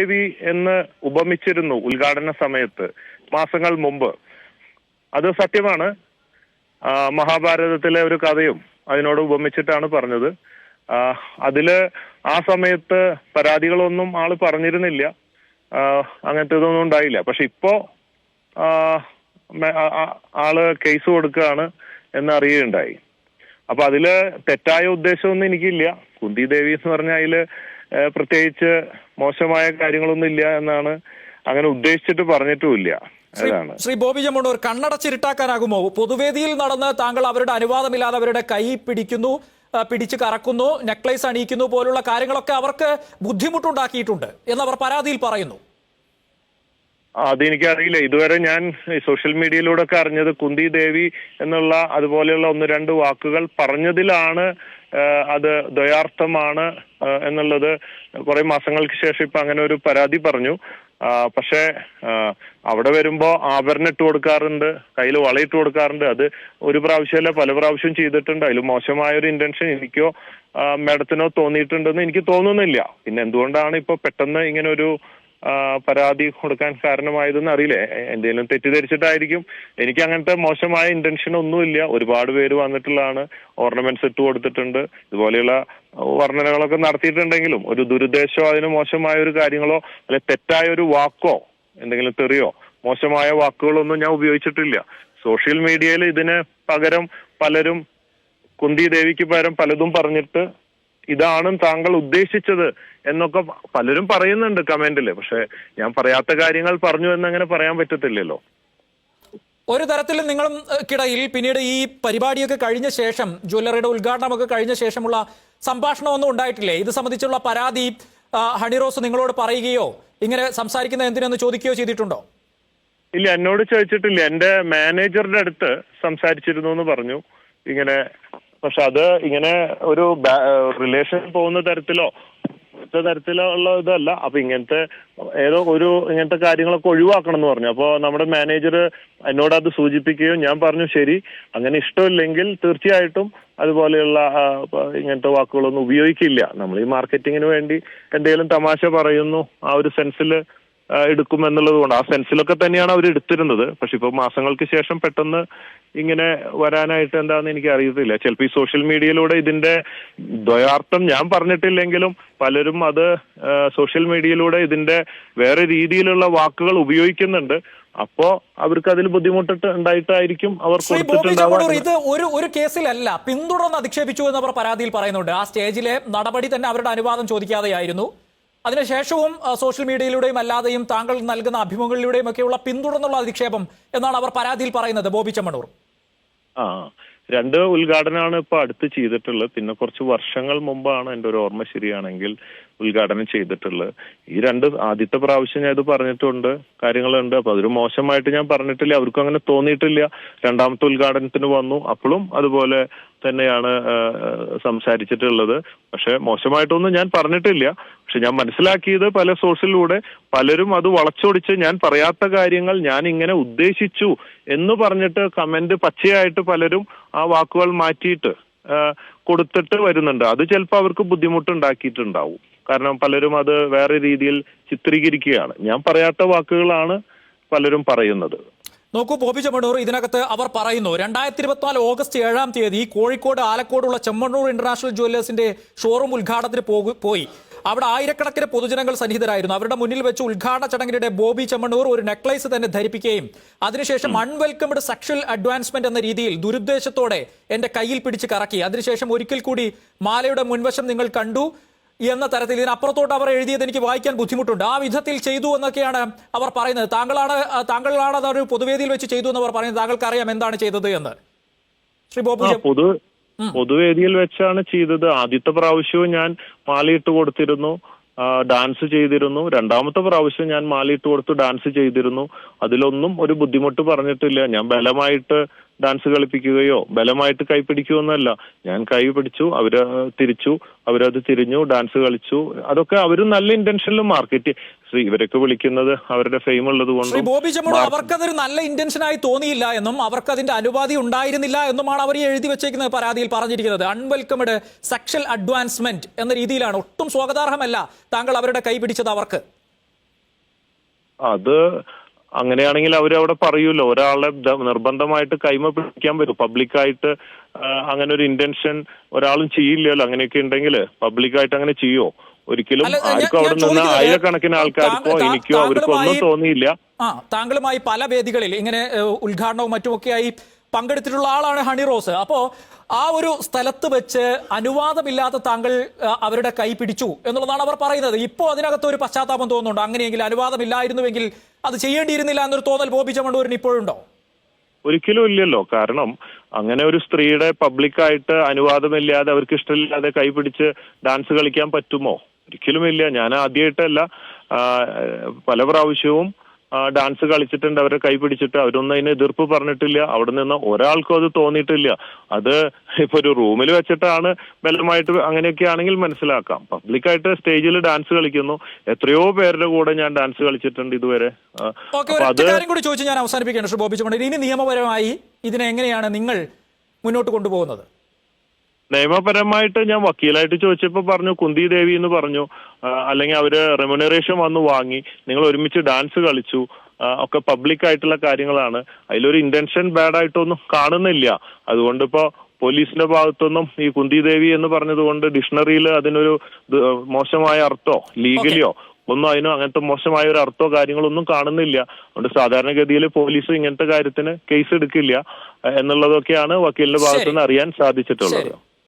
ദേവി എന്ന് ഉപമിച്ചിരുന്നു ഉദ്ഘാടന സമയത്ത് മാസങ്ങൾ മുമ്പ്. അത് സത്യമാണ്. മഹാഭാരതത്തിലെ ഒരു കഥയും അതിനോട് ഉപമിച്ചിട്ടാണ് പറഞ്ഞത്. അതിൽ ആ സമയത്ത് പരാതികളൊന്നും ആൾ പറഞ്ഞിരുന്നില്ല. അങ്ങനത്തെ ഇതൊന്നും ഉണ്ടായില്ല. പക്ഷെ ഇപ്പോ ആൾ കേസ് കൊടുക്കുകയാണ് എന്ന് അറിയുകയുണ്ടായി അപ്പൊ അതിൽ തെറ്റായ ഉദ്ദേശമൊന്നും എനിക്കില്ല. കുന്തി ദേവി എന്ന് പറഞ്ഞാൽ അതിൽ പ്രത്യേകിച്ച് മോശമായ കാര്യങ്ങളൊന്നും ഇല്ല എന്നാണ് അങ്ങനെ ഉദ്ദേശിച്ചിട്ട് പറഞ്ഞിട്ടുമില്ല ശ്രീ- ബോബി ജമുണ്ടൂർ കണ്ണടച്ചിരുട്ടാക്കാനാകുമോ? പൊതുവേദിയിൽ നടന്ന് താങ്കൾ അവരുടെ അനുവാദമില്ലാതെ അവരുടെ കൈ പിടിക്കുന്നു പിടിച്ച് കറക്കുന്നു നെക്ലേസ് അണിയിക്കുന്നു പോലുള്ള കാര്യങ്ങളൊക്കെ അവർക്ക് ബുദ്ധിമുട്ടുണ്ടാക്കിയിട്ടുണ്ട് എന്നവർ പരാതിയിൽ പറയുന്നു. അതെനിക്കറിയില്ല. ഇതുവരെ ഞാൻ സോഷ്യൽ മീഡിയയിലൂടെ ഒക്കെ അറിഞ്ഞത് കുന്തി ദേവി എന്നുള്ള അതുപോലെയുള്ള ഒന്ന് രണ്ട് വാക്കുകൾ പറഞ്ഞതിലാണ് അത് ദ്വയാർത്ഥമാണ് എന്നുള്ളത് കുറെ മാസങ്ങൾക്ക് ശേഷം ഇപ്പൊ അങ്ങനെ ഒരു പരാതി പറഞ്ഞു. പക്ഷേ അവിടെ വരുമ്പോ ആഭരണം ഇട്ട് കൊടുക്കാറുണ്ട് കയ്യിൽ വളയിട്ട് കൊടുക്കാറുണ്ട്. അത് ഒരു പ്രാവശ്യമല്ല പല പ്രാവശ്യം ചെയ്തിട്ടുണ്ട്. അതിൽ മോശമായ ഒരു ഇന്റൻഷൻ എനിക്കോ മേഡത്തിനോ തോന്നിയിട്ടുണ്ടെന്ന് എനിക്ക് തോന്നുന്നില്ല. പിന്നെ എന്തുകൊണ്ടാണ് ഇപ്പൊ പെട്ടെന്ന് ഇങ്ങനെ ഒരു പരാതി കൊടുക്കാൻ കാരണമായതെന്ന് അറിയില്ലേ? എന്തെങ്കിലും തെറ്റിദ്ധരിച്ചിട്ടായിരിക്കും. എനിക്ക് അങ്ങനത്തെ മോശമായ ഇന്റൻഷൻ ഒന്നുമില്ല ഒരുപാട് പേര് വന്നിട്ടുള്ളതാണ്. ഓർണമെന്റ്സ് ഇട്ട് കൊടുത്തിട്ടുണ്ട്. ഇതുപോലെയുള്ള വർണനകളൊക്കെ നടത്തിയിട്ടുണ്ടെങ്കിലും ഒരു ദുരുദ്ദേശമോ അതിന് മോശമായ ഒരു കാര്യങ്ങളോ അല്ലെ തെറ്റായ ഒരു വാക്കോ എന്തെങ്കിലും തെറിയോ മോശമായ വാക്കുകളൊന്നും ഞാൻ ഉപയോഗിച്ചിട്ടില്ല. സോഷ്യൽ മീഡിയയിൽ ഇതിന് പകരം പലരും കുന്തി ദേവിക്ക് പകരം പലതും പറഞ്ഞിട്ട് ഇതാണ് താങ്കൾ ഉദ്ദേശിച്ചത് എന്നൊക്കെ പലരും പറയുന്നുണ്ട് കമന്റിൽ. പക്ഷെ ഞാൻ പറയാത്ത കാര്യങ്ങൾ പറഞ്ഞു എന്നങ്ങനെ പറയാൻ പറ്റത്തില്ലല്ലോ. ഒരു തരത്തിൽ നിങ്ങളും കിടയിൽ പിന്നീട് ഈ പരിപാടിയൊക്കെ കഴിഞ്ഞ ശേഷം ജ്വല്ലറിയുടെ ഉദ്ഘാടനമൊക്കെ കഴിഞ്ഞ ശേഷമുള്ള സംഭാഷണമൊന്നും ഉണ്ടായിട്ടില്ലേ? ഇത് സംബന്ധിച്ചുള്ള പരാതി ഹണിറോസ് നിങ്ങളോട് പറയുകയോ ഇങ്ങനെ സംസാരിക്കുന്ന എന്തിനെന്ന് ചോദിക്കുകയോ ചെയ്തിട്ടുണ്ടോ? ഇല്ല എന്നോട് ചോദിച്ചിട്ടില്ല. എന്റെ മാനേജറുടെ അടുത്ത് സംസാരിച്ചിരുന്നു എന്ന് പറഞ്ഞു. ഇങ്ങനെ പക്ഷെ അത് ഇങ്ങനെ ഒരു റിലേഷൻ പോകുന്ന തരത്തിലോ ഇങ്ങനത്തെ തരത്തിലോ ഉള്ള ഇതല്ല. അപ്പൊ ഇങ്ങനത്തെ ഏതോ ഒരു ഇങ്ങനത്തെ കാര്യങ്ങളൊക്കെ ഒഴിവാക്കണം എന്ന് പറഞ്ഞു. അപ്പൊ നമ്മുടെ മാനേജർ എന്നോട് അത് സൂചിപ്പിക്കുകയും ഞാൻ പറഞ്ഞു ശരി അങ്ങനെ ഇഷ്ടമില്ലെങ്കിൽ തീർച്ചയായിട്ടും അതുപോലെയുള്ള ഇങ്ങനത്തെ വാക്കുകളൊന്നും ഉപയോഗിക്കില്ല. നമ്മൾ ഈ മാർക്കറ്റിങ്ങിന് വേണ്ടി എന്തെങ്കിലും തമാശ പറയുന്നു ആ ഒരു സെൻസിൽ എടുക്കും എന്നുള്ളത് കൊണ്ട് ആ സെൻസിലൊക്കെ തന്നെയാണ് അവർ എടുത്തിരുന്നത്. പക്ഷെ ഇപ്പൊ മാസങ്ങൾക്ക് ശേഷം പെട്ടെന്ന് ഇങ്ങനെ വരാനായിട്ട് എന്താന്ന് എനിക്ക് അറിയത്തില്ല. ചിലപ്പോൾ ഈ സോഷ്യൽ മീഡിയയിലൂടെ ഇതിന്റെ ദ്വയാർത്ഥം ഞാൻ പറഞ്ഞിട്ടില്ലെങ്കിലും പലരും അത് സോഷ്യൽ മീഡിയയിലൂടെ ഇതിന്റെ വേറെ രീതിയിലുള്ള വാക്കുകൾ ഉപയോഗിക്കുന്നുണ്ട്. അപ്പോ അവർക്ക് അതിൽ ബുദ്ധിമുട്ടിട്ട് ഉണ്ടായിട്ടായിരിക്കും അവർ ഇത് ഒരു ഒരു കേസിലല്ല പിന്തുടർന്ന് അധിക്ഷേപിച്ചു എന്ന് അവർ പരാതിയിൽ പറയുന്നുണ്ട്. ആ സ്റ്റേജിലെ നടപടി തന്നെ അവരുടെ അനുവാദം ചോദിക്കാതെയായിരുന്നു. അതിനുശേഷവും സോഷ്യൽ മീഡിയയിലൂടെയും അല്ലാതെയും താങ്കൾ നൽകുന്ന അഭിമുഖങ്ങളിലൂടെയും ഒക്കെയുള്ള പിന്തുടർന്നുള്ള അധിക്ഷേപം എന്നാണ് അവർ പരാതിയിൽ പറയുന്നത്. ബോബി ചമ്മണൂർ. രണ്ട് ഉദ്ഘാടനമാണ് ഇപ്പൊ അടുത്ത് ചെയ്തിട്ടുള്ളത്. പിന്നെ കുറച്ച് വർഷങ്ങൾ മുമ്പാണ് എന്റെ ഒരു ഓർമ്മ ശരിയാണെങ്കിൽ ഉദ്ഘാടനം ചെയ്തിട്ടുള്ളത്. ഈ രണ്ട് ആദ്യത്തെ പ്രാവശ്യം ഞാൻ ഇത് പറഞ്ഞിട്ടുണ്ട്. കാര്യങ്ങളുണ്ട്. അപ്പൊ അതൊരു മോശമായിട്ട് ഞാൻ പറഞ്ഞിട്ടില്ല. അവർക്കും അങ്ങനെ തോന്നിയിട്ടില്ല. രണ്ടാമത്തെ ഉദ്ഘാടനത്തിന് വന്നു. അപ്പോഴും അതുപോലെ തന്നെയാണ് സംസാരിച്ചിട്ടുള്ളത്. പക്ഷെ മോശമായിട്ടൊന്നും ഞാൻ പറഞ്ഞിട്ടില്ല. പക്ഷെ ഞാൻ മനസ്സിലാക്കിയത് പല സോഴ്സിലൂടെ പലരും അത് വളച്ചൊടിച്ച് ഞാൻ പറയാത്ത കാര്യങ്ങൾ ഞാൻ ഇങ്ങനെ ഉദ്ദേശിച്ചു എന്ന് പറഞ്ഞിട്ട് കമന്റ് പച്ചയായിട്ട് പലരും ആ വാക്കുകൾ മാറ്റിയിട്ട് കൊടുത്തിട്ട് വരുന്നുണ്ട്. അത് ചിലപ്പോൾ അവർക്ക് ബുദ്ധിമുട്ടുണ്ടാക്കിയിട്ടുണ്ടാവും. കാരണം പലരും അത് വേറെ രീതിയിൽ ചിത്രീകരിക്കുകയാണ്. ഞാൻ പറയാത്ത വാക്കുകളാണ് പലരും പറയുന്നത്. നോക്കൂ ബോബി ചെമ്മണ്ണൂർ ഇതിനകത്ത് അവർ പറയുന്നു രണ്ടായിരത്തി ഇരുപത്തിനാല് ഓഗസ്റ്റ് ഏഴാം തീയതി കോഴിക്കോട് ആലക്കോടുള്ള ചെമ്മണ്ണൂർ ഇന്റർനാഷണൽ ജുവല്ലേഴ്സിന്റെ ഷോറൂം ഉദ്ഘാടനത്തിന് പോയി. അവിടെ ആയിരക്കണക്കിന് പൊതുജനങ്ങൾ സന്നിഹിതരായിരുന്നു. അവരുടെ മുന്നിൽ വെച്ച് ഉദ്ഘാടന ചടങ്ങിനിടെ ബോബി ചെമ്മണ്ണൂർ ഒരു നെക്ലൈസ് തന്നെ ധരിപ്പിക്കുകയും അതിനുശേഷം അൺവെൽക്കംഡ് സെക്ഷൽ അഡ്വാൻസ്മെന്റ് എന്ന രീതിയിൽ ദുരുദ്ദേശത്തോടെ എന്റെ കയ്യിൽ പിടിച്ച് കറക്കി. അതിനുശേഷം ഒരിക്കൽ കൂടി മാലയുടെ മുൻവശം നിങ്ങൾ കണ്ടു. എന്ന തരത്തിൽ ഇതിനപ്പുറത്തോട്ട് അവർ എഴുതിയത് എനിക്ക് വായിക്കാൻ ബുദ്ധിമുട്ടുണ്ട്. ആ വിധത്തിൽ ചെയ്തു എന്നൊക്കെയാണ് അവർ പറയുന്നത്. താങ്കളാണ് താങ്കളാണ് അത് ഒരു പൊതുവേദിയിൽ വെച്ച് ചെയ്തു എന്ന് അവർ പറയുന്നത്. താങ്കൾക്ക് അറിയാം എന്താണ് ചെയ്തത് എന്ന്. ശ്രീ ബോബു പൊതു പൊതുവേദിയിൽ വെച്ചാണ് ചെയ്തത്. ആദ്യത്തെ പ്രാവശ്യവും ഞാൻ മാലയിട്ട് കൊടുത്തിരുന്നു. ഡാൻസ് ചെയ്തിരുന്നു. രണ്ടാമത്തെ പ്രാവശ്യം ഞാൻ മാലയിട്ട് കൊടുത്ത് ഡാൻസ് ചെയ്തിരുന്നു. അതിലൊന്നും ഒരു ബുദ്ധിമുട്ട് പറഞ്ഞിട്ടില്ല. ഞാൻ ബലമായിട്ട് ഡാൻസ് കളിപ്പിക്കുകയോ ബലമായിട്ട് കൈ പിടിക്കുകയൊന്നുമല്ല ഞാൻ കൈ പിടിച്ചു അവർ തിരിച്ചു അവരത് തിരിഞ്ഞു ഡാൻസ് കളിച്ചു. അതൊക്കെ അവരും നല്ല ഇന്റൻഷനിലും മാർക്കറ്റ് ശ്രീ ഇവരൊക്കെ വിളിക്കുന്നത് അവരുടെ ഫെയിം ഉള്ളത് കൊണ്ട് ബോബി ചെമ്മണു അവർക്കതൊരു നല്ല ഇന്റൻഷനായി തോന്നിയില്ല എന്നും അവർക്ക് അതിന്റെ അനുവാദി ഉണ്ടായിരുന്നില്ല എന്നുമാണ് അവർ എഴുതി വെച്ചേക്കുന്നത് പരാതിയിൽ പറഞ്ഞിരിക്കുന്നത്. അൺവെൽക്കംഡ് സെക്ഷൽ അഡ്വാൻസ്മെന്റ് എന്ന രീതിയിലാണ്. ഒട്ടും സ്വാഗതാർഹമല്ല താങ്കൾ അവരുടെ കൈ പിടിച്ചത് അവർക്ക്. അത് അങ്ങനെയാണെങ്കിൽ അവരവിടെ പറയൂല്ലോ ഒരാളെ നിർബന്ധമായിട്ട് കൈമ പിടിക്കാൻ പറ്റും പബ്ലിക്കായിട്ട് അങ്ങനെ ഒരു ഇന്റൻഷൻ ഒരാളും ചെയ്യില്ലല്ലോ അങ്ങനെയൊക്കെ ഉണ്ടെങ്കിൽ പബ്ലിക്കായിട്ട് അങ്ങനെ ചെയ്യോ? ഒരിക്കലും ആർക്കും അവിടെ നിന്ന് ആയിരക്കണക്കിന് ആൾക്കാർക്കോ എനിക്കോ അവർക്കോ ഒന്നും തോന്നിയില്ല. ആ താങ്കളുമായി പല വേദികളിൽ ഇങ്ങനെ ഉദ്ഘാടനവും മറ്റുമൊക്കെയായി പങ്കെടുത്തിട്ടുള്ള ആളാണ് ഹണി റോസ്. അപ്പോ ആ ഒരു സ്ഥലത്ത് വെച്ച് അനുവാദമില്ലാത്ത താങ്കൾ അവരുടെ കൈ പിടിച്ചു എന്നുള്ളതാണ് അവർ പറയുന്നത്. ഇപ്പോൾ അതിനകത്ത് ഒരു പശ്ചാത്താപം തോന്നുന്നുണ്ട്. അങ്ങനെയെങ്കിൽ അനുവാദമില്ലായിരുന്നുവെങ്കിൽ അത് ചെയ്യേണ്ടിയിരുന്നില്ല എന്നൊരു തോന്നൽ ബോബി ചമണ്ടൂരിന് ഇപ്പോഴുണ്ടോ? ഒരിക്കലും ഇല്ലല്ലോ. കാരണം അങ്ങനെ ഒരു സ്ത്രീയുടെ പബ്ലിക്കായിട്ട് അനുവാദമില്ലാതെ അവർക്ക് ഇഷ്ടമില്ലാതെ കൈപിടിച്ച് ഡാൻസ് കളിക്കാൻ പറ്റുമോ? ഒരിക്കലും ഇല്ല. ഞാൻ ആദ്യമായിട്ടല്ല പല പ്രാവശ്യവും ഡാൻസ് കളിച്ചിട്ടുണ്ട് അവരെ കൈ പിടിച്ചിട്ട്. അവരൊന്നും അതിന് എതിർപ്പ് പറഞ്ഞിട്ടില്ല. അവിടെ നിന്ന് ഒരാൾക്കും അത് തോന്നിയിട്ടില്ല. അത് ഇപ്പൊ ഒരു റൂമിൽ വെച്ചിട്ടാണ് ബലമായിട്ട് അങ്ങനെയൊക്കെ ആണെങ്കിൽ മനസ്സിലാക്കാം. പബ്ലിക്കായിട്ട് സ്റ്റേജിൽ ഡാൻസ് കളിക്കുന്നു. എത്രയോ പേരുടെ കൂടെ ഞാൻ ഡാൻസ് കളിച്ചിട്ടുണ്ട് ഇതുവരെ. അത് കൂടി ചോദിച്ച് ഞാൻ അവസാനിപ്പിക്കുകയാണ് ബോബി ഇനി നിയമപരമായി ഇതിനെ എങ്ങനെയാണ് നിങ്ങൾ മുന്നോട്ട് കൊണ്ടുപോകുന്നത്? നിയമപരമായിട്ട് ഞാൻ വക്കീലായിട്ട് ചോദിച്ചപ്പോൾ പറഞ്ഞു കുന്തി ദേവി എന്ന് പറഞ്ഞു. അല്ലെങ്കിൽ അവർ റെമ്യൂണറേഷൻ വന്ന് വാങ്ങി. നിങ്ങൾ ഒരുമിച്ച് ഡാൻസ് കളിച്ചു. ഒക്കെ പബ്ലിക് ആയിട്ടുള്ള കാര്യങ്ങളാണ്. അതിലൊരു ഇന്റൻഷൻ ബാഡ് ആയിട്ടൊന്നും കാണുന്നില്ല. അതുകൊണ്ട് ഇപ്പോ പോലീസിന്റെ ഭാഗത്തൊന്നും ഈ കുന്തി ദേവി എന്ന് പറഞ്ഞതുകൊണ്ട് ഡിക്ഷണറിയിൽ അതിനൊരു മോശമായ അർത്ഥോ ലീഗലിയോ ഒന്നും അതിനും അങ്ങനത്തെ മോശമായ ഒരു അർത്ഥോ കാര്യങ്ങളൊന്നും കാണുന്നില്ല. അതുകൊണ്ട് സാധാരണഗതിയിൽ പോലീസ് ഇങ്ങനത്തെ കാര്യത്തിന് കേസ് എടുക്കില്ല എന്നുള്ളതൊക്കെയാണ് വക്കീലിന്റെ ഭാഗത്തുനിന്ന് അറിയാൻ സാധിച്ചിട്ടുള്ളത്.